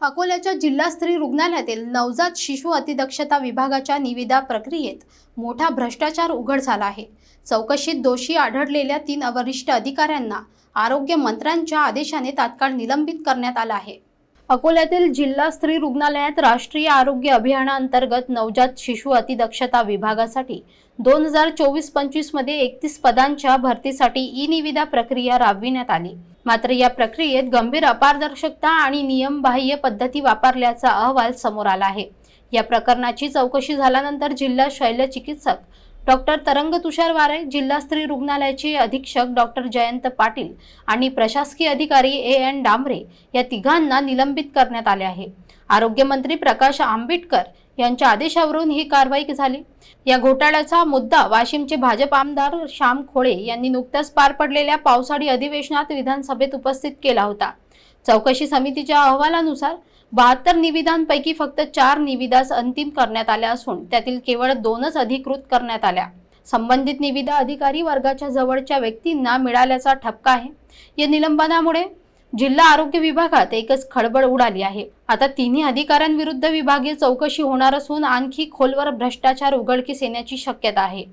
अकोल्याच्या जिल्हा स्त्री रुग्णालयातील नवजात शिशु अतिदक्षता विभागाच्या निविदा प्रक्रियेत मोठा भ्रष्टाचार उघड झाला आहे. चौकशीत दोषी आढळलेल्या तीन वरिष्ठ अधिकाऱ्यांना आरोग्य मंत्र्यांच्या आदेशाने तात्काळ निलंबित करण्यात आलं आहे. अकोल्यातील जिल्हा स्त्री रुग्णालयात राष्ट्रीय आरोग्य अभियानाअंतर्गत नवजात शिशु अतिदक्षता विभागासाठी दोन हजार चोवीस पंचवीसमध्ये एकतीस पदांच्या भरतीसाठी ई निविदा प्रक्रिया राबविण्यात आली. मात्र या प्रक्रियेत गंभीर अपारदर्शकता आणि नियमबाह्य पद्धती वापरल्याचा अहवाल समोर आला आहे. या प्रकरणाची चौकशी झाल्यानंतर जिल्हा शल्यचिकित्सक डॉक्टर तरंग तुषार वारे जिल्हा स्त्री रुग्णालयाचे अधीक्षक डॉक्टर जयंत पाटील आणि प्रशासकीय अधिकारी ए एन डांबरे या तिघांना निलंबित करण्यात आले आहे. आरोग्यमंत्री प्रकाश आंबेडकर यांच्या आदेशावरून ही कारवाई झाली. या घोटाळ्याचा मुद्दा वाशिमचे भाजप आमदार श्याम खोळे यांनी नुकत्याच पार पडलेल्या पावसाळी अधिवेशनात विधानसभेत उपस्थित केला होता. चौकशी समितीच्या अहवालानुसार बहात्तर निविदांपैकी फक्त चार निविदास अंतिम करण्यात आल्या असून त्यातील केवळ दोनच अधिकृत करण्यात आल्या. संबंधित निविदा अधिकारी वर्गाच्या जवळच्या व्यक्तींना मिळाल्याचा ठपका आहे. या निलंबनामुळे जिल्हा आरोग्य विभागात एकच खळबळ उडाली आहे. आता तिन्ही अधिकाऱ्यांविरुद्ध विभागीय चौकशी होणार असून आणखी खोलवर भ्रष्टाचार उघडकीस येण्याची शक्यता आहे.